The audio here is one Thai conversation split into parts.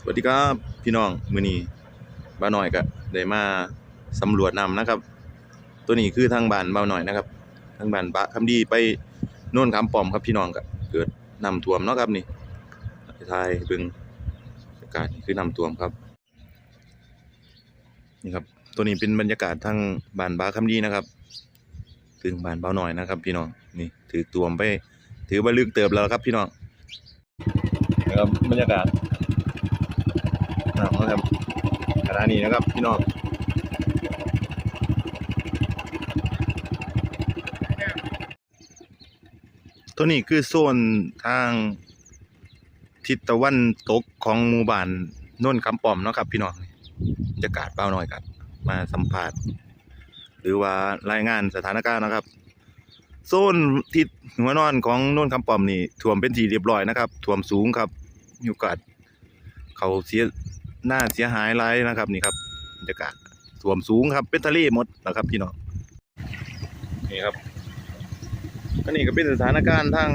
สวัสดีครับพี่น้องมื้อนี้บ้าวน้อยก็ได้มาสำรวจนำนะครับ ตัวนี้คือทางบ้านบ้าวน้อยนะครับ ทางบ้านบะคำดีไปโน่นคำปอมครับพี่น้องก็เกิดนำท่วมเนาะครับนี่ทายบิ่งบรรยากาศนี่คือนำท่วมครับนี่ครับตัวนี้เป็นบรรยากาศทางบ้านบาคำดีนะครับถึงบ้านบ้าวน้อยนะครับ พี่น้องนี่ถือท่วมไป ถือว่าลึกเติบแล้วครับพี่น้อง นะครับบรรยากาศนะครับขณะนี้นะครับพี่น้องตัวนี้คือโซนทางทิศตะวันตกของหมู่บ้านน่นคำป้อมเนาะครับ พี่น้องบรรยากาศเบาหน่อยครับ มาสัมผัสหรือว่ารายงานสถานการณ์นะครับ โซนทิศหัวนอนของน่นคำป้อมนี่ท่วมเป็นทีเรียบร้อยนะครับท่วมสูงครับ มีโอกาสเขาเสียหน้าเสียหายหลายนะครับนี่ครับบรรยากาศสวมสูงครับเป็นทะเลหมดนะครับพี่น้องนี่ครับอันนี้ก็เป็นสถานการณ์ทาง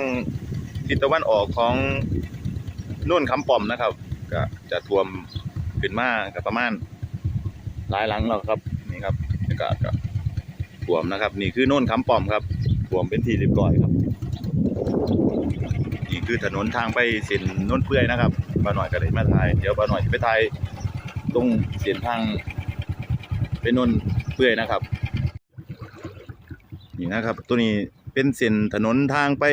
ทิศตะวันออกของโน่นคำป่อมนะครับ ก็จะท่วมขึ้นมากกับประมาณหลายหลังแล้วครับนี่ครับบรรยากาศก็ท่วมนะครับ นี่คือโน่นคำป่อมครับท่วมเป็นที่เรียบร้อยครับ นี่คือถนนทางไปเส้นน้นเปื่อยนะครับบ้านหน่อยก็เลยมาถ่ายเดี๋ยวบ้านหน่อยจะไปถ่ายตรงเส้นทางไปน้นเปื่อยนะครับ นี่นะครับ ตัวนี้เป็นเส้นถนนทางไป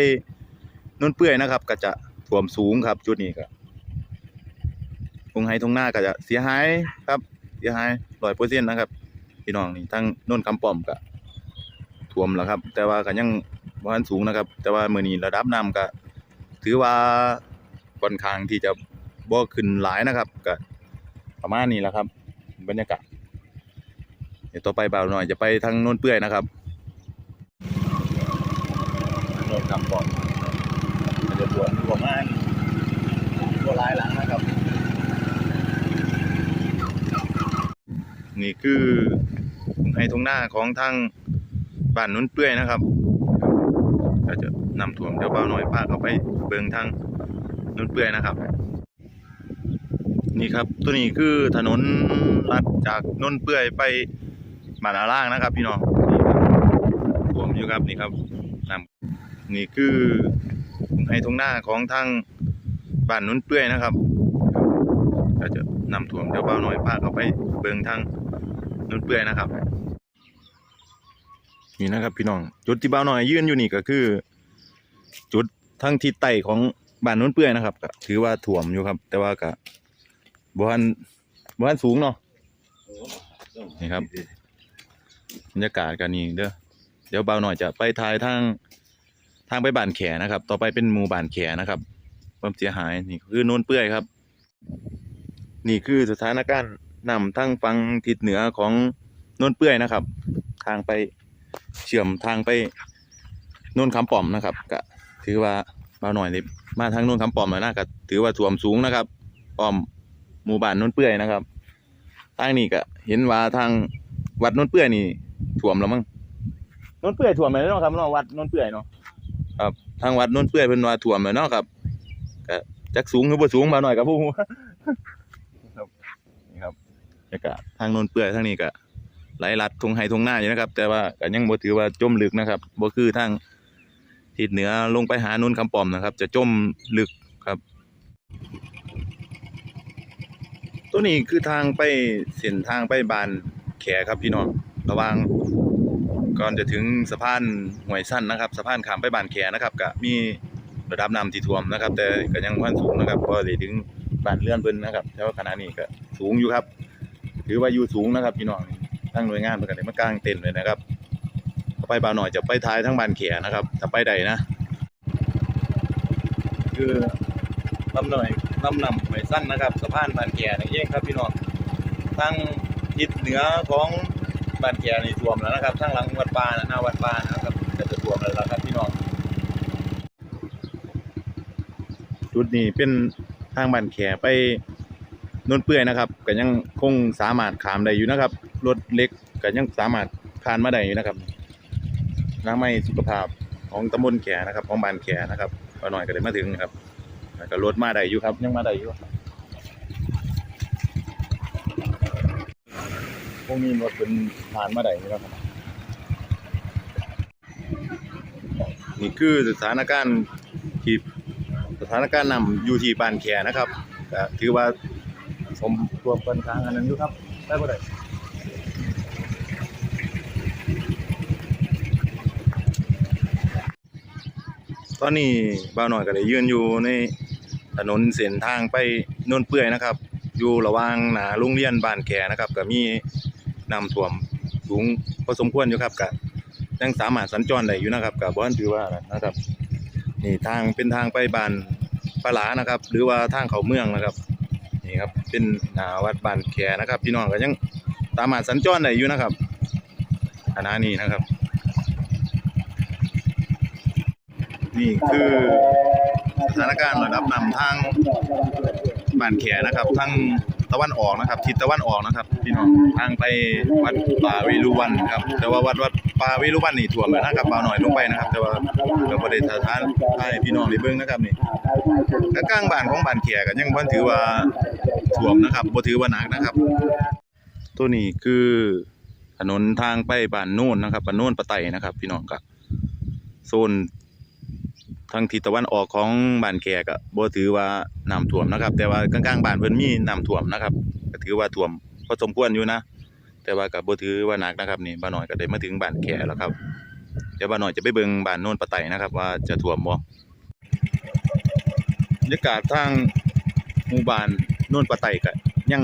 น้นเปื่อยนะครับ ก็จะท่วมสูงครับ จุดนี้ก็ตรงไห้ตรงหน้าก็จะเสียหายครับ เสียหายร้อยเปอร์เซ็นต์นะครับพี่น้องนี่ทั้งน้นคำป้อมก็ท่วมแล้วครับ แต่ว่าก็ยังพันสูงนะครับ แต่ว่ามื้อนี้ระดับน้ำก็ ถือว่าค่อนข้างที่จะบ่ขึ้นหลายนะครับก็ประมาณนี้แหละครับ บรรยากาศเดี๋ยวต่อไปบ่าวหน่อยจะไปทางโน้นเปื่อยนะครับโน้นคำบอกมันจะปวดประมาณตัวลายหลังนะครับ นี่คือให้ตรงหน้าของทางบ้านโน้นเปื่อยนะครับ ก็จะนำถ่วมเดี๋ยวเบาหน่อยพาเขาไป เบิงทางนุ่นเปื่อยนะครับ นี่ครับตัวนี้คือถนนลัดจากนุ่นเปื่อยไปบานอาล่างนะครับพี่น้องนี่ครับถ่วมอยู่ครับนี่ครับน,นี่คือให้ตรงหน้าของทางบ้านนุ่นเปื่อยนะครับก็จะนำถ่วมเดี๋ยวเบาหน่อยพาเขาไปเบิงทางนุ่นเปื่อยนะครับนี่นะครับพี่น้องจุดที่บ่าวน้อยยื่นอยู่นี่ก็คือ จุด ทั้งทิศใต้ของบ้านโน้นเปื่อยนะครับก็ถือว่าถ่วมอยู่ครับ แต่ว่าก็บ่ทันบ่ทันสูงเนาะนี่ครับบรรยากาศกันนี่เด้อเดี๋ยวเบาวน้อยจะไปถ่ายทางทางไปบ้านแขนะครับ ต่อไปเป็นหมู่บ้านแขนะครับความเสียหายนี่คือโน้นเปื่อยครับ นี่คือสถานการณ์นำทั้งฝั่งทิศเหนือของโน้นเปื่อยนะครับ ทางไปเชื่อมทางไปโน่นคำป่อมนะครับก็ ถือว่ามาหน่อยนี่มาทางโน่นคำป่อมแล้วนะก็ถือว่าท่วมสูงนะครับป่อมหมู่บ้านโน่นเปื่อยนะครับทางนี้ก็เห็นว่าทางวัดโน่นเปื่อยนี่ท่วมแล้วมั้งโน่นเปื่อยท่วมแล้วเนาะครับเนาะวัดโน่นเปื่อยเนาะครับทางวัดโน่นเปื่อยเป็นว่าท่วมแล้วเนาะครับก็จักสูงหรือบ่สูงมาหน่อยกับผู้ครับนี่ครับบรรยากาศทางโน่นเปื่อยทางนี้ก็ไหลลัดทงไห้ทงหน้าอยู่นะครับ แต่ว่าก็ยังบ่ถือว่าจมลึกนะครับบ่คือทาง ทิศเหนือลงไปหานุ่นคำปอมนะครับ จะจมลึกครับ ตัวนี้คือทางไปเส้นทางไปบานแขครับพี่น้องระหว่างก่อนจะถึงสะพานห้วยสั้นนะครับสะพานขามไปบานแขนะครับก็มีระดับน้ำที่ท่วมนะครับ แต่ก็ยังบ่ทันสูงนะครับเพราะได้ถึงบานเรือนเพิ่นนะครับแต่ว่าขณะนี้ก็สูงอยู่ครับ ถือว่าอยู่สูงนะครับพี่น้องทางหน่วยงานเพิ่นก็ได้มากลางเต็นท์เลยนะครับ ไปบ่าวหน่อยจะไปท้ายทั้งบานเขียนะครับถ้าไปใดนะ คือลำหน่อยลำนำหวยสั้นนะครับสะพานบานเขียนี่เองครับพี่น้องทางทิศเหนือของบานเขียนี่ท่วมแล้วนะครับทางหลังวัดปานะหน้าวัดปานะครับก็จะท่วมแล้วล่ะครับพี่น้องจุดนี้เป็นทางบานแขไปนนเปื่อยนะครับก็ยังคงสามารถขามได้อยู่นะครับรถเล็กก็ยังสามารถผ่านมาได้อยู่นะครับ น้ำไม้สุขภาพของตำบลแขนะครับ ของบ้านแขนะครับก็หน่อยก็เลยมาถึงครับก็รถมาได้อยู่ครับ ยังมาได้อยู่พวกนี้รถเป็นผ่านมาได้นี่แล้ครับนี่คือสถานการณ์ที่สถานการณ์นำอยู่ที่บ้านแขนะครับถือว่าสมตัวเป็นทางอันนั้นอยู่ครับได้บ่ได้ ตอนนี้บ่าวหน่อยก็ได้ยืนอยู่ในถนนเส้นทางไปนนเปื่อยนะครับ อยู่ระหว่างหนาโรงเรียนบ้านแขนะครับก็มีน้ำท่วมสูงพอสมควรอยู่ครับก็ยังสามารถสัญจรได้อยู่นะครับก็บ่ทันถือว่านะครับนี่ทางเป็นทางไปบ้านปลาหลานะครับ หรือว่าทางเขาเมืองนะครับนี่ครับเป็นหน้าวัดบ้านแขนะครับ พี่น้องก็ยังสามารถสัญจรได้อยู่นะครับขณะนี้นะครับ นี่คือสถานการณ์ระดับน้ำทางบ้านแขนะครับทางตะวันออกนะครับทิศตะวันออกนะครับพี่น้องทางไปวัดป่าเวรุวันครับแต่ว่าวัดวัดป่าเวรุวันนี่ท่วมแล้วนะครับเบาหน่อยลงไปนะครับ แต่ว่าก็บ่ได้สถานให้พี่น้องได้เบิ่งนะครับนี่ก็กลางบ้านของบ้านแขก็ยังบ่ถือว่าท่วมนะครับบ่ถือว่าหนักนะครับ ตัวนี้คือถนนทางไปบ้านโน่นนะครับบ้านโน่นปะไตนะครับ พี่น้องก็โซน ทางทิศตะวันออกของบ้านแขกอะบ่ถือว่าน้ำท่วมนะครับ แต่ว่ากลางๆบ้านเพิ่นมีน้ำท่วมนะครับก็ถือว่าท่วมพอสมควรอยู่นะ แต่ว่าก็บ่ถือว่าหนักนะครับนี่บ้านหน้อยก็ได้มาถึงบ้านแขแล้วครับเดี๋ยวบ้านหน้อยจะไปเบิ่งบ้านโน่นปะไตนะครับ ว่าจะท่วมบ่บรรยากาศทางหมู่บ้านโน่นปะไตก็ยัง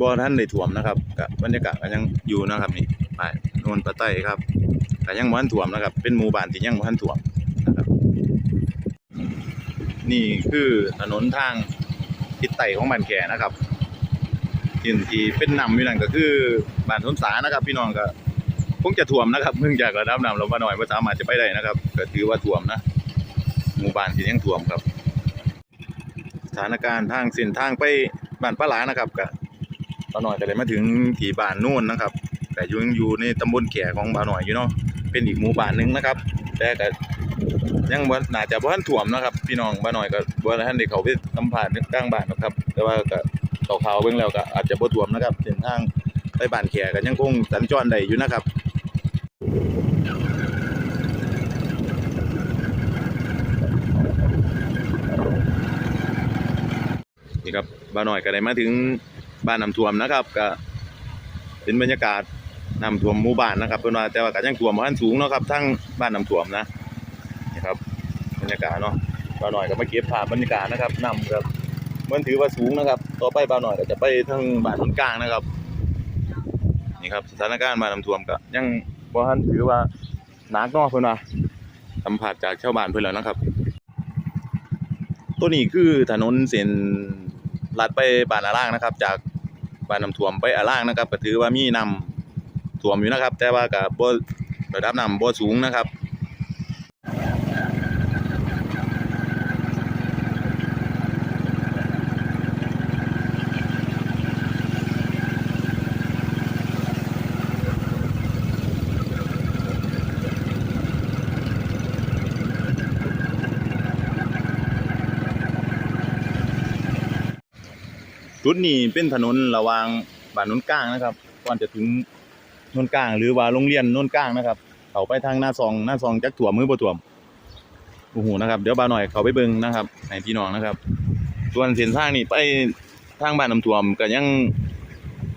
บ่ทันได้ท่วมนะครับก็บบรรยากาศก็ยังอยู่นะครับนี่ไปโน่นปะไตครับก็ยังบ่ทันท่วมนะครับ เป็นหมู่บ้านที่ยังบ่ทันท่วม นี่คือถนนทางทิศใต้ของบ้านแขนะครับที่ที่เป็นนำอยู่นั่นก็คือบ้านสนสานะครับ พี่น้องก็คงจะท่วมนะครับเนื่องจากระดับน้ำลงมาหน่อยว่าสามารถจะไปได้นะครับ ก็ถือว่าท่วมนะ หมู่บ้านที่ยังท่วมครับ สถานการณ์ทางเส้นทางไปบ้านป้าหลานะครับก็ป้าหน่อยก็เลยมาถึงที่บ้านโน่นนะครับก็อยู่ยังอยู่ในตำบลแขของบ้านหน่อยอยู่เนาะเป็นอีกหมู่บ้านหนึงนะครับ แต่ก็ ยังบ่น่าจะบ่ทันท่วมนะครับ พี่น้องบ้านน้อยก็บ่ทันได้เขาไปสัมภาษณ์กลางบ้านหรอกครับ แต่ว่าก็ข่าวๆเบิ่งแล้วก็อาจจะบ่ท่วมนะครับเส้นทางไปบ้านแขก็ยังคงสัญจรได้อยู่นะครับนี่ครับบ้านหน้อยก็ได้มาถึงบ้านน้ำท่วมนะครับก็เป็นบรรยากาศน้ำท่วมหมู่บ้านนะครับเพิ่นว่าแต่ว่าก็ยังท่วมบ่ทันสูงเนาะครับทั้งบ้านน้ำท่วมนะ รรยากาศเนาะบ่าวหน่อยก็มาเก็บภาพบรรยากาศนะครับนำครับมันถือว่าสูงนะครับ ต่อไปบ่าวหน่อยก็จะไปทางบ้านนนกลางนะครับ นี่ครับสถานการณ์บ้าน้ำท่วมก็ยังบ่ทันถือว่าหนักนาะเพิ่นว่าสัมผัสจากชาวบ้านเพิ่นแล้วนะครับ ตัวนี้คือถนนเส้นลัดไปบ้านอาล่างนะครับ จากบ้านน้ำท่วมไปอาล่างนะครับก็ถือว่ามีน้ำท่วมอยู่นะครับ แต่ว่าก็บ่ระดับน้ำบ่สูงนะครับ จุดนี้เป็นถนนระหว่างบ้านนนกลางนะครับ ก่อนจะถึงนนกลาง หรือว่าโรงเรียนนนกลางนะครับ เขาไปทางหน้าซองหน้าซองจักถั่วมือบ่ถั่วโอ้โหนะครับเดี๋ยวบาหน่อยเขาไปเบิ่งนะครับให้พี่น้องนะครับ ส่วนเส้นทางนี่ไปทางบ้านน้ำท่วมก็ยัง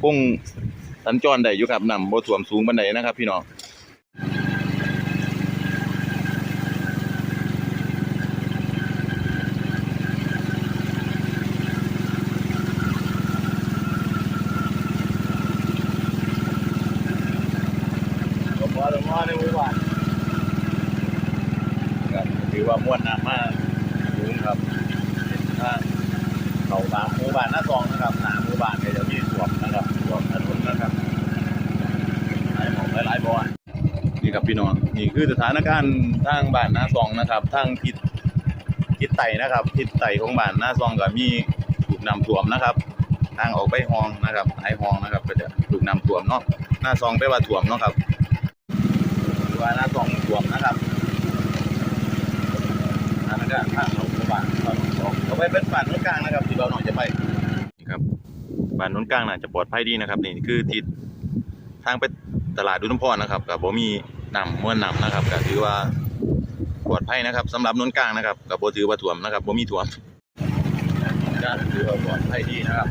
คงสัญจรได้อยู่ครับน้ำบ่ท่วมสูงปานใดนะครับ พี่น้อง ก็พอลงมาในหมู่บ้านครับถือว่าม่วนหน้ำมากสูงครับถ้าเขาตามหมู่บ้านหน้าซองนะครับหน้าหมู่บ้านเนี่ยจะมีท่วมนะครับท่วมถนนนะครับหลายหมองหลายบ่อนนี่ครับพี่น้องนี่คือสถานการณ์ทางบ้านหน้าซองนะครับทางทิศทิศไต่นะครับทิศไต่ของบ้านหน้าซองก็มีถูกนำท่วมนะครับ ทางออกไปห้องนะครับหลายห้องนะครับ ก็จะถูกนำท่วมเนาะหน้าซองไปว่าท่วมเนาะครับว่าหน้าซองท่ วมนะครับสถานการณ์ทางออกของบ้านบ้านหน้าซองเอาไปเป็นบ้านนู้นกลางนะครับที่เราหน่อยจะไปนี่ครับบ้านนู้นกลางน่าจะปลอดภัยดีนะครับ นี่คือทิศทางไปตลาดดุนพรนะครับกับบ่มีนำมวลน้ำนะครับก็ถือว่าปลอดภัยนะครับสำหรับนนกลางนะครับกับบ่ถือว่าท่วมนะครับบ่มีท่วมก็ถือว่าปลอดภัยดีนะครับ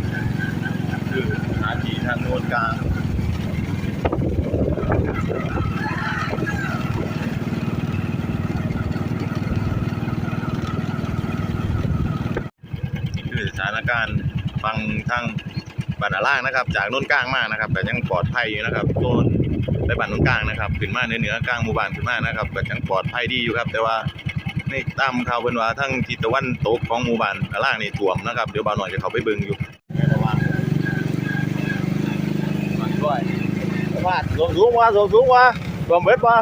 คือหาที่ทางโนนกลางนี่คือสถาน การฟังทางบ้านอาล่างนะครับ จากโนนกลางมากนะครับ แต่ยังปลอดภัยอยู่นะครับโซนไปบ้านโนนกลางนะครับขึ้นมาเหนือเหนือกลางหมู่บ้านขึ้นมานะครับก็ยังปลอดภัยดีอยู่ครับ แต่ว่าในตามข่าวเพิ่นว่าทั้งทิศตะวันตกของหมู่บ้านอาล่างนี่ท่วมนะครับเดี๋ยวบ่าวหน่อยจะเข้าไปเบิ่งอยู่ว่าสูงสูงว่าสูงสูงว่าท่วมเบิดว่า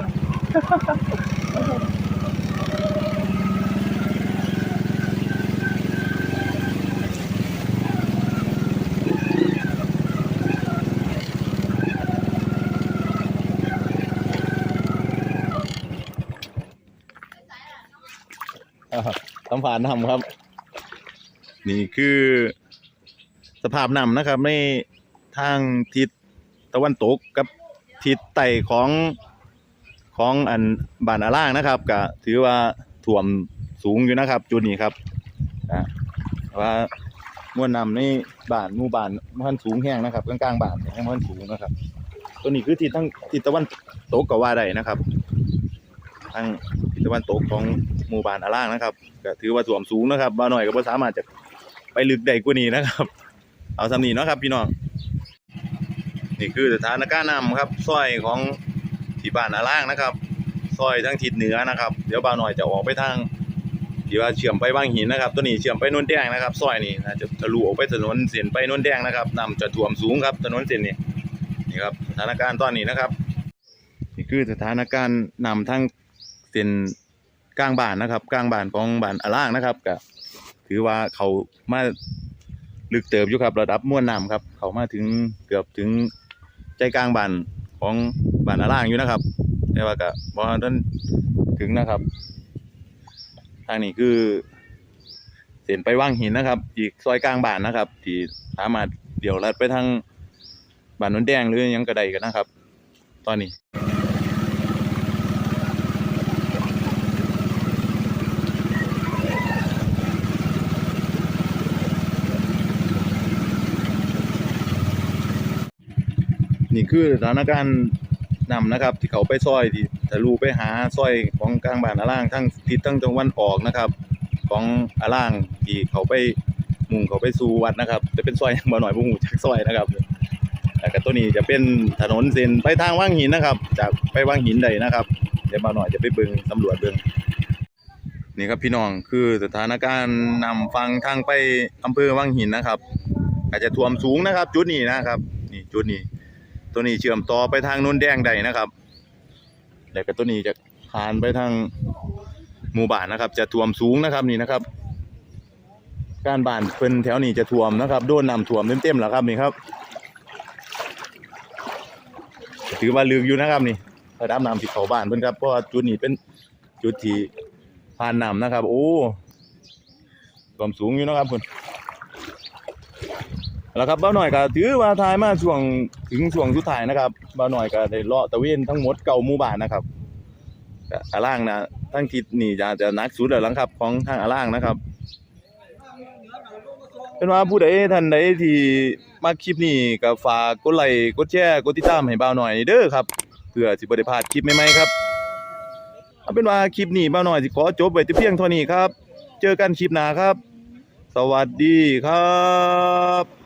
อ่าสัมผัสนำครับ นี่คือสภาพน้ำนะครับในทางทิศตะวันตกกับทิศใต้ของของอันบ้านอาล่างนะครับก็ถือว่าท่วมสูงอยู่นะครับ จุดนี้ครับนะว่ามวลน้ำในบ้านมู่บ้านมันสูงแห้งนะครับกลางๆบ้านแห้งมันสูงนะครับ ตัวนี้คือทิศทั้งทิศตะวันตกก็ว่าได้นะครับ ทางทิศตะวันตกของหมู่บ้านอาล่างนะครับก็ถือว่าท่วมสูงนะครับบ่าหน่อยก็บ่สามารถจะไปลึกได้กว่านี้นะครับ เอาสำนีเนาะครับพี่น้องนี่คือสถานการณ์น้ำครับซอยของที่บ้านอาล่างนะครับซอยทั้งทิศเหนือนะครับ เดี๋ยวบ่าวหน่อยจะออกไปทางที่ว่าเชื่อมไปบางหินนะครับ ตัวนี้เชื่อมไปนนแดงนะครับซอยนี้นะจะทะลุออกไปถนนเส้นไปนนแดงนะครับน้ำจะท่วมสูงครับถนนเส้นนี้นี่ครับสถานการณ์ตอนนี้นะครับ นี่คือสถานการณ์นำทั้ง เส้นกลางบ้านนะครับ กลางบ้านของบ้านอล่างนะครับก็ถือว่าเขามาลึกเติบอยู่ครับระดับม้วนน้ำครับ เขามาถึงเกือบถึงใจกลางบ้านของบ้านอล่างอยู่นะครับแต่ว่าก็บ่ทันถึงนะครับ ทางนี้คือเส้นไปว่างหินนะครับ อีกซอยกลางบ้านนะครับ ที่สามารถเดี่ยวลัดไปทางบ้านนนแดงหรือยังกระไดกันนะครับ ตอนนี้ นี่คือสถานการณ์นำนะครับ ที่เขาไปซอยที่ทะลุไปหาซอยของกลางบ้านอาล่างทั้งทิศทั้งตะวันออกนะครับ ของอาล่างที่เขาไปมุ่งเขาไปสู่วัดนะครับ จะเป็นซอยบ่หน่อยบ่ฮู้จักซอยนะครับแล้วก็ตัวนี้จะเป็นถนนเส้นไปทางว่างหินนะครับ จากไปว่างหินใดนะครับเดี๋ยวบ่หน่อยจะไปเบิ่งสำรวจเบิ่งนี่ครับพี่น้องคือสถานการณ์นำฟังทางไปอำเภอว่างหินนะครับ อาจจะท่วมสูงนะครับ จุดนี้นะครับ นี่จุดนี้ ตัวนี้เชื่อมต่อไปทางนุ่นแดงได้นะครับแล้วก็ตัวนี้จะผ่านไปทางหมู่บ้านนะครับ จะท่วมสูงนะครับนี่นะครับ การบ้านเพิ่นแถวนี้จะท่วมนะครับ โดนน้ำท่วมเต็มๆแล้วครับนี่ครับ ถือว่าลึกอยู่นะครับนี่ระดับน้ำที่เขาบ้านเพิ่นครับเพราะจุดนี้เป็นจุดที่ผ่านน้ำนะครับ โอ้ท่วมสูงอยู่นะครับเพิ่น แล้วครับบ้าหน่อยก็ถือว่าทายมาช่วงถึงช่วงสุดท้ายนะครับบ้าหน่อยก็ได้เลาะตะเวนทั้งหมดเก่าหมู่บ้านนะครับอาล่างนะทั้งทิศนี่จะจะนักสุดแล้วหลังครับ ของทางอาล่างนะครับ เป็นว่าผู้ใดท่านใดที่มาคลิปนี้ก็ฝากกดไลค์กดแชร์กดติดตามให้บ้าหน่อยเด้อครับเพื่อสิบ่ได้พลาดคลิปใหม่ๆครับเอาเป็นว่าคลิปนี้บ้าหน่อยสิขอจบไว้แต่เพียงเท่านี้ครับ เจอกันคลิปหน้าครับ สวัสดีครับ